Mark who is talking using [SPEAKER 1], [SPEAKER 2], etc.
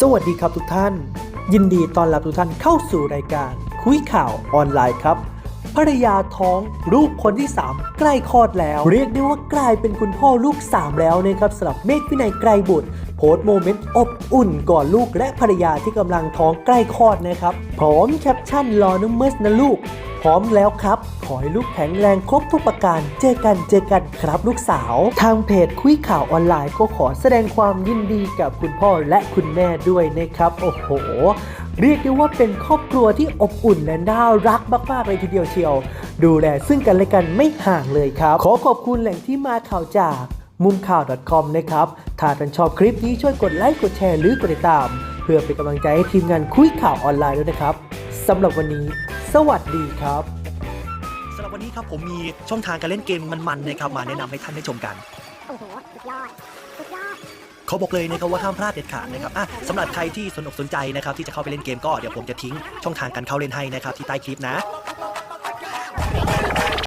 [SPEAKER 1] สวัสดีครับทุกท่าน ยินดีต้อนรับทุกท่านเข้าสู่รายการ คุยข่าวออนไลน์ครับภรรยาท้องลูกคนที่ 3 ใกล้คลอดแล้ว เรียกได้ว่ากลายเป็นคุณพ่อลูก 3 แล้วนะครับสำหรับเมฆวินัยไกรบุตร โพสต์โมเมนต์อบอุ่นก่อนลูกและภรรยาที่กำลังท้องใกล้คลอดนะครับ พร้อมแคปชั่นรอน้องเมิร์สนะลูก พร้อมแล้วครับ ขอให้ลูกแข็งแรงครบทุกประการ เจอกันเจอกันครับลูกสาว ทางเพจคุยข่าวออนไลน์ก็ขอแสดงความยินดีกับคุณพ่อและคุณแม่ด้วยนะครับ โอ้โหเรียกได้ว่าเป็นครอบครัวที่อบอุ่นและน่ารักมากๆเลยทีเดียวเชียว ดูแลซึ่งกันและกันไม่ห่างเลยครับ ขอขอบคุณแหล่งที่มาข่าวจาก มุมข่าว .com นะครับ ถ้าท่านชอบคลิปนี้ช่วยกดไลค์ กดแชร์หรือกดติดตาม เพื่อเป็นกำลังใจให้ทีมงานคุยข่าวออนไลน์ด้วยนะครับสำหรับวันนี้ สวัสดีครับ
[SPEAKER 2] สำหรับวันนี้ครับผมมีช่องทางการเล่นเกมมันๆนะครับมาแนะนำให้ท่านได้ชมกัน
[SPEAKER 3] โอ้โหสุดยอดสุดยอด
[SPEAKER 2] เขาบอกเลยนะครับว่าห้ามพลาดเด็ดขาดนะครับอะสำหรับใครที่สนอกสนใจนะครับที่จะเข้าไปเล่นเกมก็เดี๋ยวผมจะทิ้งช่องทางการเข้าเล่นให้นะครับที่ใต้คลิปนะ